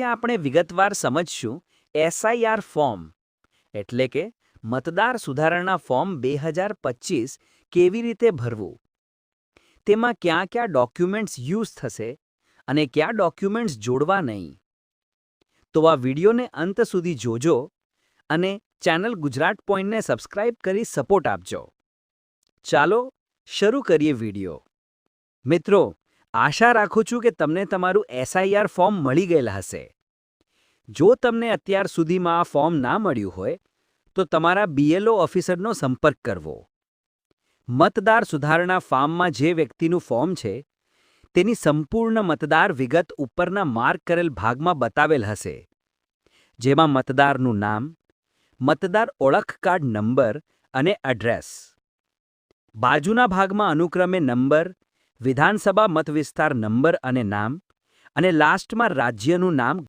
આજે આપણે વિગતવાર સમજશું એસઆઈઆર ફોર્મ એટલે કે મતદાર સુધારણા ફોર્મ બે હજાર પચીસ કેવી રીતે ભરવું. તેમાં ક્યાં ક્યાં ડોક્યુમેન્ટ્સ યુઝ થશે અને કયા ડોક્યુમેન્ટ્સ જોડવા નહીં. તો આ વિડીયોને અંત સુધી જોજો અને ચેનલ ગુજરાત પોઈન્ટને સબસ્ક્રાઇબ કરી સપોર્ટ આપજો. ચાલો, શરૂ કરીએ વીડિયો. મિત્રો આશા રાખું છું કે તમને તમારું એસઆઈઆર ફોર્મ મળી ગયેલ હશે. જો તમને અત્યાર સુધીમાં આ ફોર્મ ના મળ્યું હોય, તો તમારા બીએલઓ ઓફિસરનો સંપર્ક કરવો. મતદાર સુધારણા ફાર્મમાં જે વ્યક્તિનું ફોર્મ છે, તેની સંપૂર્ણ મતદાર વિગત ઉપરના માર્ક કરેલ ભાગમાં બતાવેલ હશે. જેમાં મતદારનું નામ, મતદાર ઓળખ કાર્ડ નંબર અને એડ્રેસ. બાજુના ભાગમાં અનુક્રમે નંબર વિધાનસભા મતવિસ્તાર નંબર અને નામ અને લાસ્ટમાં રાજ્યનું નામ